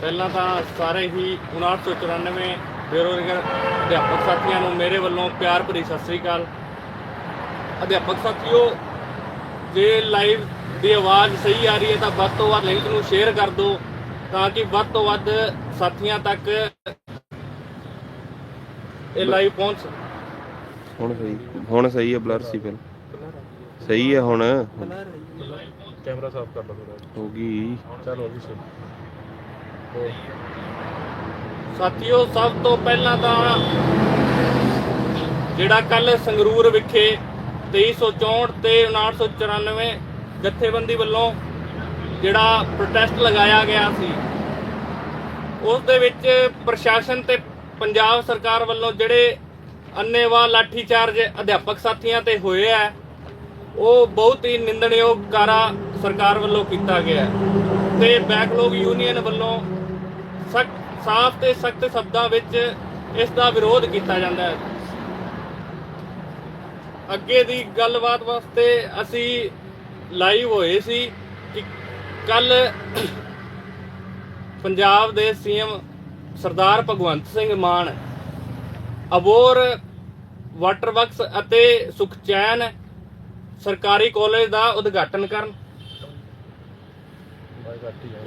ਪਹਿਲਾਂ ਤਾਂ ਸਾਰੇ ਹੀ 5994 ਬੇਰੋਜ਼ਗਾਰ ਅਧਿਆਪਕ ਸਾਥੀਆਂ ਨੂੰ ਮੇਰੇ ਵੱਲੋਂ ਪਿਆਰ ਭਰੀ ਸਤਿ ਸ੍ਰੀ ਅਕਾਲ। ਅਧਿਆਪਕ ਸਾਥੀਓ ਜੇ ਲਾਈਵ ਦੀ ਆਵਾਜ਼ ਸਹੀ ਆ ਰਹੀ ਹੈ ਤਾਂ ਵੱਧ ਤੋਂ ਵੱਧ ਲਿੰਕ ਨੂੰ ਸ਼ੇਅਰ ਕਰ ਦਿਓ ਤਾਂ ਕਿ ਵੱਧ ਤੋਂ ਵੱਧ ਸਾਥੀਆਂ ਤੱਕ ਇਹ ਲਾਈਵ ਪਹੁੰਚ ਹੁਣ ਸਹੀ ਹੁਣ ਸਹੀ ਹੈ ਬਲਰ ਸੀ ਫਿਰ ਸਹੀ ਹੈ ਹੁਣ। ਕੈਮਰਾ ਸਾਫ਼ ਕਰ ਲਓ ਥੋੜਾ ਹੋ ਗਈ। ਚਲ ਹੋ ਗਈ ਸਹੀ। ਸਾਥੀਓ, ਸਭ ਤੋਂ ਪਹਿਲਾਂ ਤਾਂ ਜਿਹੜਾ ਕੱਲ ਸੰਗਰੂਰ ਵਿਖੇ 2364 ਤੇ 5994 ਜਥੇਬੰਦੀ ਵੱਲੋਂ ਜਿਹੜਾ ਪ੍ਰੋਟੈਸਟ ਲਗਾਇਆ ਗਿਆ ਸੀ, ਉਸ ਦੇ ਵਿੱਚ ਪ੍ਰਸ਼ਾਸਨ ਤੇ ਪੰਜਾਬ ਸਰਕਾਰ ਵੱਲੋਂ ਜਿਹੜੇ ਅੰਨੇਵਾਹ ਲਾਠੀਚਾਰਜ ਅਧਿਆਪਕ ਸਾਥੀਆਂ ਤੇ ਹੋਏ ਆ, ਉਹ ਬਹੁਤ ਹੀ ਨਿੰਦਣਯੋਗ ਕਾਰਾ ਸਰਕਾਰ ਵੱਲੋਂ ਕੀਤਾ ਗਿਆ। ਤੇ ਬੈਕਲੋਗ ਯੂਨੀਅਨ ਵੱਲੋਂ ਸਖਤ, ਸਾਫ਼ ਤੇ ਸਖਤ ਸ਼ਬਦਾਂ ਵਿੱਚ ਇਸ ਦਾ ਵਿਰੋਧ ਕੀਤਾ ਜਾਂਦਾ ਹੈ। ਅੱਗੇ ਦੀ ਗੱਲਬਾਤ ਵਾਸਤੇ ਅਸੀਂ ਲਾਈਵ ਹੋਏ ਸੀ ਕਿ ਕੱਲ ਪੰਜਾਬ ਦੇ CM Sardar Bhagwant Singh Mann, Abohar water works ਅਤੇ ਸੁਖਚੈਨ ਸਰਕਾਰੀ ਕਾਲਜ ਦਾ ਉਦਘਾਟਨ ਕਰਨ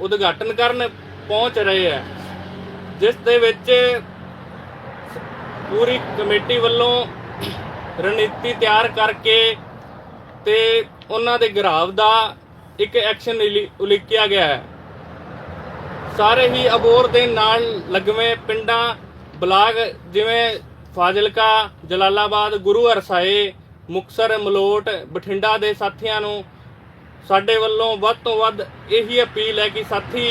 ਉਦਘਾਟਨ ਕਰਨ ਪਹੁੰਚ ਰਹੇ ਹੈ। ਜਿਸ ਦੇ ਵਿੱਚ ਪੂਰੀ ਕਮੇਟੀ ਵੱਲੋਂ ਰਣਨੀਤੀ ਤਿਆਰ ਕਰਕੇ ਤੇ ਉਹਨਾਂ ਦੇ ਘਰਾਵ ਦਾ ਇੱਕ ਐਕਸ਼ਨ ਉਲੀਕਿਆ ਗਿਆ ਹੈ। ਸਾਰੇ ਹੀ ਅਬੋਰ ਦੇ ਨਾਲ ਲੱਗਵੇਂ ਪਿੰਡਾਂ, ਬਲਾਕ ਜਿਵੇਂ ਫਾਜ਼ਿਲਕਾ, ਜਲਾਲਾਬਾਦ, ਗੁਰੂ ਹਰਸਾਏ, ਮੁਕਸਰ, ਮਲੋਟ, ਬਠਿੰਡਾ ਦੇ ਸਾਥੀਆਂ ਨੂੰ ਸਾਡੇ ਵੱਲੋਂ ਵੱਧ ਤੋਂ ਵੱਧ ਇਹੀ ਅਪੀਲ ਹੈ ਕਿ ਸਾਥੀ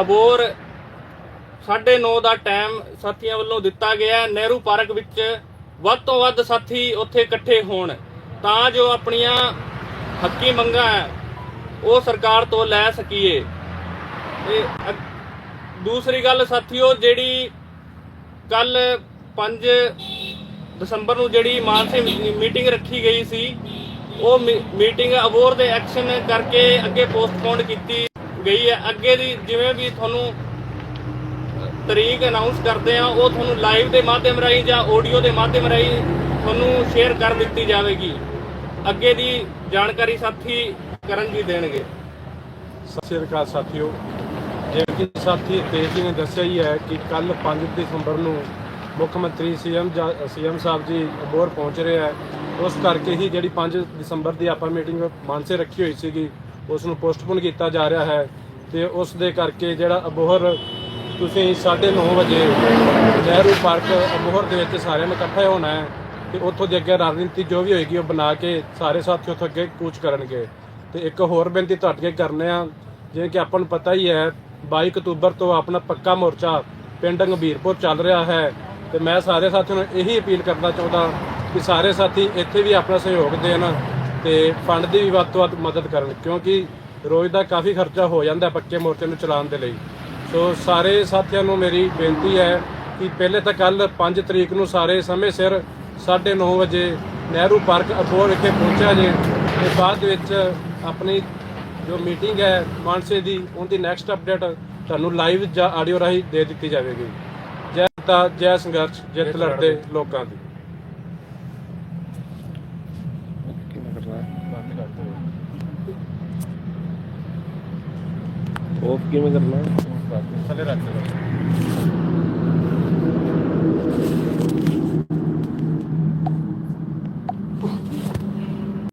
ਅਬੋਰ 9:30 ਦਾ ਟਾਈਮ ਸਾਥੀਆਂ ਵੱਲੋਂ ਦਿੱਤਾ ਗਿਆ ਹੈ। ਨਹਿਰੂ ਪਾਰਕ ਵਿੱਚ ਵੱਧ ਤੋਂ ਵੱਧ ਸਾਥੀ ਉੱਥੇ ਇਕੱਠੇ ਹੋਣ। ਤਾਂ ਜੋ ਆਪਣੀਆਂ ਹੱਕੀ ਮੰਗਾਂ ਹੈ, ਉਹ ਸਰਕਾਰ ਤੋਂ ਲੈ ਸਕੀਏ। ਤੇ ਦੂਸਰੀ ਗੱਲ ਸਾਥੀਓ, ਜਿਹੜੀ ਕੱਲ 5 ਦਸੰਬਰ ਨੂੰ ਜਿਹੜੀ ਮਾਨਸੇ ਮੀਟਿੰਗ ਰੱਖੀ ਗਈ ਸੀ, ਉਹ ਮੀ- ਮੀਟਿੰਗ ਅਬੋਰ ਦੇ ਐਕਸ਼ਨ ਕਰਕੇ ਅੱਗੇ ਪੋਸਟਪੋਨ ਕੀਤੀ। ਗਈ ਹੈ। ਅੱਗੇ ਦੀ ਜਿਵੇਂ ਵੀ ਤੁਹਾਨੂੰ ਤਰੀਕ ਅਨਾਉਂਸ ਕਰਦੇ ਆ ਉਹ ਤੁਹਾਨੂੰ ਲਾਈਵ ਦੇ ਮਾਧਿਅਮ ਰਾਹੀਂ ਜਾਂ ਆਡੀਓ ਦੇ ਮਾਧਿਅਮ ਰਾਹੀਂ ਤੁਹਾਨੂੰ ਸ਼ੇਅਰ ਕਰ ਦਿੱਤੀ ਜਾਵੇਗੀ। ਅੱਗੇ ਦੀ ਜਾਣਕਾਰੀ ਸਾਥੀ ਕਰਨ ਜੀ ਦੇਣਗੇ। ਸਤਿ ਸ਼੍ਰੀ ਅਕਾਲ ਸਾਥੀਓ। ਜਿਵੇਂ ਕਿ ਸਾਥੀ ਤੇਜ ਜੀ ਨੇ ਦੱਸਿਆ ਹੀ ਹੈ ਕਿ ਕੱਲ 5 ਦਸੰਬਰ ਨੂੰ ਮੁੱਖ ਮੰਤਰੀ ਸੀਐਮ ਸੀਐਮ ਸਾਹਿਬ ਜੀ ਅਬੋਰ ਪਹੁੰਚ ਰਹੇ ਹੈ। ਉਸ ਕਰਕੇ ਹੀ ਜਿਹੜੀ 5 ਦਸੰਬਰ ਦੀ ਆਪਾਂ ਮੀਟਿੰਗ ਮਾਨਸੇ ਰੱਖੀ ਹੋਈ ਸੀਗੀ ਉਸ ਨੂੰ ਪੋਸਟਪੋਨ ਕੀਤਾ ਜਾ ਰਿਹਾ ਹੈ ਤੇ ਉਸ ਦੇ ਕਰਕੇ ਜਿਹੜਾ ਅਬੋਹਰ ਤੁਸੀਂ 9:30 ਵਜੇ ਨਹਿਰੂ ਪਾਰਕ ਅਬੋਹਰ ਦੇ ਵਿੱਚ ਸਾਰਿਆਂ ਨੇ ਇਕੱਠੇ ਹੋਣਾ ਹੈ ਤੇ ਉੱਥੋਂ ਦੀ ਅੱਗੇ ਰਣਨੀਤੀ ਜੋ ਵੀ ਹੋਏਗੀ ਉਹ ਬਣਾ ਕੇ ਸਾਰੇ ਸਾਥੀ ਉੱਥੋਂ ਅੱਗੇ ਕੂਚ ਕਰਨਗੇ। ਤੇ ਇੱਕ ਹੋਰ ਬੇਨਤੀ ਤੁਹਾਡੇ ਅੱਗੇ ਕਰਨੇ ਆ, ਜਿਵੇਂ ਕਿ ਆਪਾਂ ਨੂੰ ਪਤਾ ਹੀ ਹੈ 22 ਅਕਤੂਬਰ ਤੋਂ ਆਪਣਾ ਪੱਕਾ ਮੋਰਚਾ ਪਿੰਡ ਗੰਭੀਰਪੁਰ ਚੱਲ ਰਿਹਾ ਹੈ ਤੇ ਮੈਂ ਸਾਰੇ ਸਾਥੀਆਂ ਨੂੰ ਇਹੀ ਅਪੀਲ ਕਰਨਾ ਚਾਹੁੰਦਾ ਕਿ ਸਾਰੇ ਸਾਥੀ ਇੱਥੇ ਵੀ ਆਪਣਾ ਸਹਿਯੋਗ ਦੇਣ ਤੇ ਫੰਡ ਦੀ ਵੀ ਵੱਧ ਤੋਂ ਵੱਧ ਮਦਦ ਕਰਨ, ਕਿਉਂਕਿ ਰੋਜ਼ ਦਾ ਕਾਫੀ ਖਰਚਾ ਹੋ ਜਾਂਦਾ ਹੈ ਪੱਕੇ ਮੋਰਚੇ ਨੂੰ ਚਲਾਉਣ ਦੇ ਲਈ। ਸੋ ਸਾਰੇ ਸਾਥੀਆਂ ਨੂੰ ਮੇਰੀ ਬੇਨਤੀ ਹੈ ਕਿ ਪਹਿਲੇ ਤਾਂ ਕੱਲ 5 ਤਰੀਕ ਨੂੰ ਸਾਰੇ ਸਮੇਂ ਸਿਰ 9:30 ਵਜੇ ਨਹਿਰੂ ਪਾਰਕ ਅਬੋਰ ਵਿਖੇ ਪਹੁੰਚਿਆ ਜੇ, ਤੇ ਬਾਅਦ ਵਿੱਚ ਆਪਣੀ ਜੋ ਮੀਟਿੰਗ ਹੈ ਮਾਨਸੇ ਦੀ, ਉਹਦੀ ਨੈਕਸਟ ਅਪਡੇਟ ਤੁਹਾਨੂੰ ਲਾਈਵ ਜਾਂ ਆਡੀਓ ਰਾਹੀਂ ਦੇ ਦਿੱਤੀ ਜਾਵੇਗੀ। ਜੈ ਤਾ ਜੈ ਸੰਘਰਸ਼ ਜਿੱਤ ਲੜਦੇ ਲੋਕਾਂ ਦੀ ਕਿਵੇਂ ਕਰਨਾ ਬੰਦ ਕਰ ਆਫ ਕਿਵੇਂ ਕਰਨਾ? ਥੱਲੇ ਰੱਖ ਦਿਓ।